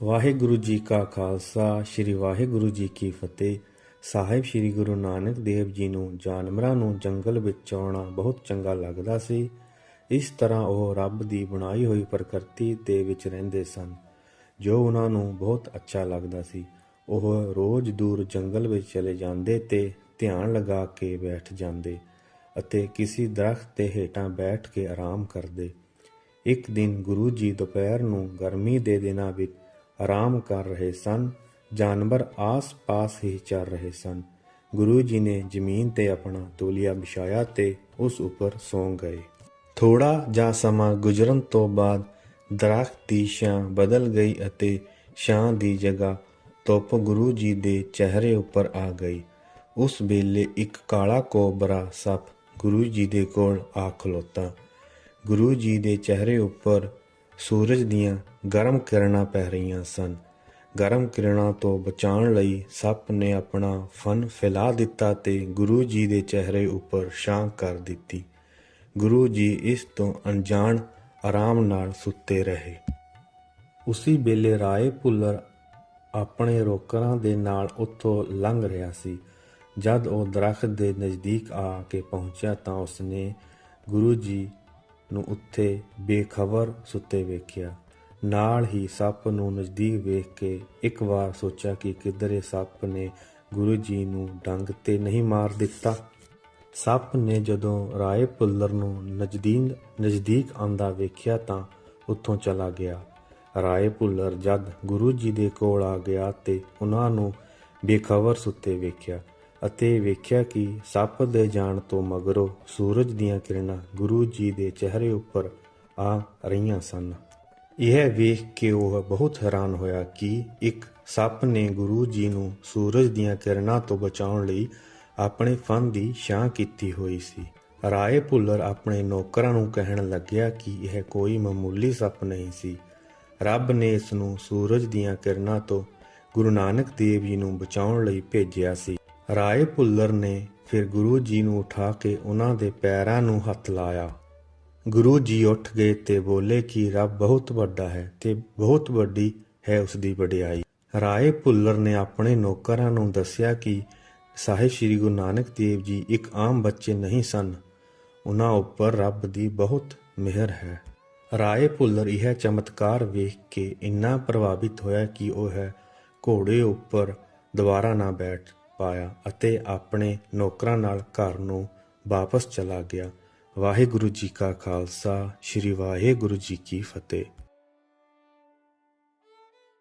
ਵਾਹਿਗੁਰੂ ਜੀ ਕਾ ਖਾਲਸਾ, ਸ੍ਰੀ ਵਾਹਿਗੁਰੂ ਜੀ ਕੀ ਫਤਿਹ। ਸਾਹਿਬ ਸ੍ਰੀ ਗੁਰੂ ਨਾਨਕ ਦੇਵ ਜੀ ਨੂੰ ਜਾਨਵਰਾਂ ਨੂੰ ਜੰਗਲ ਵਿੱਚ ਆਉਣਾ ਬਹੁਤ ਚੰਗਾ ਲੱਗਦਾ ਸੀ। ਇਸ ਤਰ੍ਹਾਂ ਉਹ ਰੱਬ ਦੀ ਬਣਾਈ ਹੋਈ ਪ੍ਰਕਿਰਤੀ ਦੇ ਵਿੱਚ ਰਹਿੰਦੇ ਸਨ, ਜੋ ਉਹਨਾਂ ਨੂੰ ਬਹੁਤ ਅੱਛਾ ਲੱਗਦਾ ਸੀ। ਉਹ ਰੋਜ਼ ਦੂਰ ਜੰਗਲ ਵਿੱਚ ਚਲੇ ਜਾਂਦੇ ਤੇ ਧਿਆਨ ਲਗਾ ਕੇ ਬੈਠ ਜਾਂਦੇ ਅਤੇ ਕਿਸੇ ਦਰਖਤ ਦੇ ਹੇਠਾਂ ਬੈਠ ਕੇ ਆਰਾਮ ਕਰਦੇ। ਇੱਕ ਦਿਨ ਗੁਰੂ ਜੀ ਦੁਪਹਿਰ ਨੂੰ ਗਰਮੀ ਦੇ ਦਿਨਾਂ ਵਿੱਚ ਆਰਾਮ ਕਰ ਰਹੇ ਸਨ, ਜਾਨਵਰ ਆਸ-ਪਾਸ ਹੀ ਚੱਲ ਰਹੇ ਸਨ। ਗੁਰੂ ਜੀ ਨੇ ਜ਼ਮੀਨ ਤੇ ਆਪਣਾ ਤੌਲੀਆ ਵਿਛਾਇਆ ਤੇ ਉਸ ਉੱਪਰ ਸੌਂ ਗਏ। ਥੋੜਾ ਜਿਹਾ ਸਮਾਂ ਗੁਜ਼ਰਨ ਤੋਂ ਬਾਅਦ ਦਰਖਤ ਦੀ ਛਾਂ ਬਦਲ ਗਈ ਅਤੇ ਛਾਂ ਦੀ ਜਗ੍ਹਾ ਧੁੱਪ ਗੁਰੂ ਜੀ ਦੇ ਚਿਹਰੇ ਉੱਪਰ ਆ ਗਈ। ਉਸ ਵੇਲੇ ਇੱਕ ਕਾਲਾ ਕੋਬਰਾ ਸੱਪ ਗੁਰੂ ਜੀ ਦੇ ਕੋਲ ਆ ਖਲੋਤਾ। ਗੁਰੂ ਜੀ ਦੇ ਚਿਹਰੇ ਉੱਪਰ ਸੂਰਜ ਦੀਆਂ ਗਰਮ ਕਿਰਨਾਂ ਪੈ ਰਹੀਆਂ ਸਨ। ਗਰਮ ਕਿਰਨਾਂ ਤੋਂ ਬਚਾਉਣ ਲਈ ਸੱਪ ਨੇ ਆਪਣਾ ਫਨ ਫੈਲਾ ਦਿੱਤਾ ਤੇ ਗੁਰੂ ਜੀ ਦੇ ਚਿਹਰੇ ਉੱਪਰ ਛਾਂ ਕਰ ਦਿੱਤੀ। ਗੁਰੂ ਜੀ ਇਸ ਤੋਂ ਅਣਜਾਣ ਆਰਾਮ ਨਾਲ ਸੁੱਤੇ ਰਹੇ। ਉਸੇ ਵੇਲੇ ਰਾਏ ਭੁੱਲਰ ਆਪਣੇ ਰੋਕਰਾਂ ਦੇ ਨਾਲ ਉੱਥੋਂ ਲੰਘ ਰਿਹਾ ਸੀ। ਜਦ ਉਹ ਦਰਖਤ ਦੇ ਨਜ਼ਦੀਕ ਆ ਕੇ ਪਹੁੰਚਿਆ ਤਾਂ ਉਸਨੇ ਗੁਰੂ ਜੀ ਨੂੰ ਉੱਥੇ ਬੇਖਬਰ ਸੁੱਤੇ ਵੇਖਿਆ। ਨਾਲ ਹੀ ਸੱਪ ਨੂੰ ਨਜ਼ਦੀਕ ਵੇਖ ਕੇ ਇੱਕ ਵਾਰ ਸੋਚਿਆ ਕਿ ਕਿਧਰੇ ਸੱਪ ਨੇ ਗੁਰੂ ਜੀ ਨੂੰ ਡੰਗ ਤੇ ਨਹੀਂ ਮਾਰ ਦਿੱਤਾ। ਸੱਪ ਨੇ ਜਦੋਂ ਰਾਏ ਪੁੱਲਰ ਨੂੰ ਨਜ਼ਦੀਕ ਨਜ਼ਦੀਕ ਆਂਦਾ ਵੇਖਿਆ ਤਾਂ ਉੱਥੋਂ ਚਲਾ ਗਿਆ। ਰਾਏ ਪੁੱਲਰ ਜਦ ਗੁਰੂ ਜੀ ਦੇ ਕੋਲ ਆ ਗਿਆ ਤੇ ਉਹਨਾਂ ਨੂੰ ਬੇਖਬਰ ਸੁੱਤੇ ਵੇਖਿਆ। ਅਤੇ ਵੇਖਿਆ ਕਿ ਸੱਪ ਦੇ ਜਾਣ ਤੋਂ ਮਗਰੋਂ ਸੂਰਜ ਦੀਆਂ ਕਿਰਨਾਂ ਗੁਰੂ ਜੀ ਦੇ ਚਿਹਰੇ ਉੱਪਰ ਆ ਰਹੀਆਂ ਸਨ। ਇਹ ਵੇਖ ਕੇ ਉਹ ਬਹੁਤ ਹੈਰਾਨ ਹੋਇਆ ਕਿ ਇੱਕ ਸੱਪ ਨੇ ਗੁਰੂ ਜੀ ਨੂੰ ਸੂਰਜ ਦੀਆਂ ਕਿਰਨਾਂ ਤੋਂ ਬਚਾਉਣ ਲਈ ਆਪਣੇ ਫਨ ਦੀ ਛਾਂ ਕੀਤੀ ਹੋਈ ਸੀ। ਰਾਏ ਭੁੱਲਰ ਆਪਣੇ ਨੌਕਰਾਂ ਨੂੰ ਕਹਿਣ ਲੱਗਿਆ ਕਿ ਇਹ ਕੋਈ ਮਾਮੂਲੀ ਸੱਪ ਨਹੀਂ ਸੀ। ਰੱਬ ਨੇ ਇਸ ਨੂੰ ਸੂਰਜ ਦੀਆਂ ਕਿਰਨਾਂ ਤੋਂ ਗੁਰੂ ਨਾਨਕ ਦੇਵ ਜੀ ਨੂੰ ਬਚਾਉਣ ਲਈ ਭੇਜਿਆ ਸੀ। ਰਾਏ ਭੁੱਲਰ ਨੇ ਫਿਰ ਗੁਰੂ ਜੀ ਨੂੰ ਉਠਾ ਕੇ ਉਹਨਾਂ ਦੇ ਪੈਰਾਂ ਨੂੰ ਹੱਥ ਲਾਇਆ। ਗੁਰੂ ਜੀ ਉੱਠ ਗਏ ਤੇ ਬੋਲੇ ਕਿ ਰੱਬ ਬਹੁਤ ਵੱਡਾ ਹੈ ਤੇ ਬਹੁਤ ਵੱਡੀ ਹੈ ਉਸ ਦੀ ਵਡਿਆਈ। ਰਾਏ ਭੁੱਲਰ ਨੇ ਆਪਣੇ ਨੌਕਰਾਂ ਨੂੰ ਦੱਸਿਆ ਕਿ ਸਾਹਿਬ ਸ੍ਰੀ ਗੁਰੂ ਨਾਨਕ ਦੇਵ ਜੀ ਇੱਕ ਆਮ ਬੱਚੇ ਨਹੀਂ ਸਨ। ਉਹਨਾਂ ਉੱਪਰ ਰੱਬ ਦੀ ਬਹੁਤ ਮਿਹਰ ਹੈ। ਰਾਏ ਭੁੱਲਰ ਇਹ ਚਮਤਕਾਰ ਵੇਖ ਕੇ ਇੰਨਾ ਪ੍ਰਭਾਵਿਤ ਹੋਇਆ ਕਿ ਉਹ ਹੈ ਘੋੜੇ ਉੱਪਰ ਦੁਬਾਰਾ ਨਾ ਬੈਠ। ਪਾਇਆ ਅਤੇ ਆਪਣੇ ਨੌਕਰਾਂ ਨਾਲ ਘਰ ਨੂੰ ਵਾਪਸ ਚਲਾ ਗਿਆ। ਵਾਹਿਗੁਰੂ ਜੀ ਕਾ ਖਾਲਸਾ, ਸ੍ਰੀ ਵਾਹਿਗੁਰੂ ਜੀ ਕੀ ਫਤਿਹ।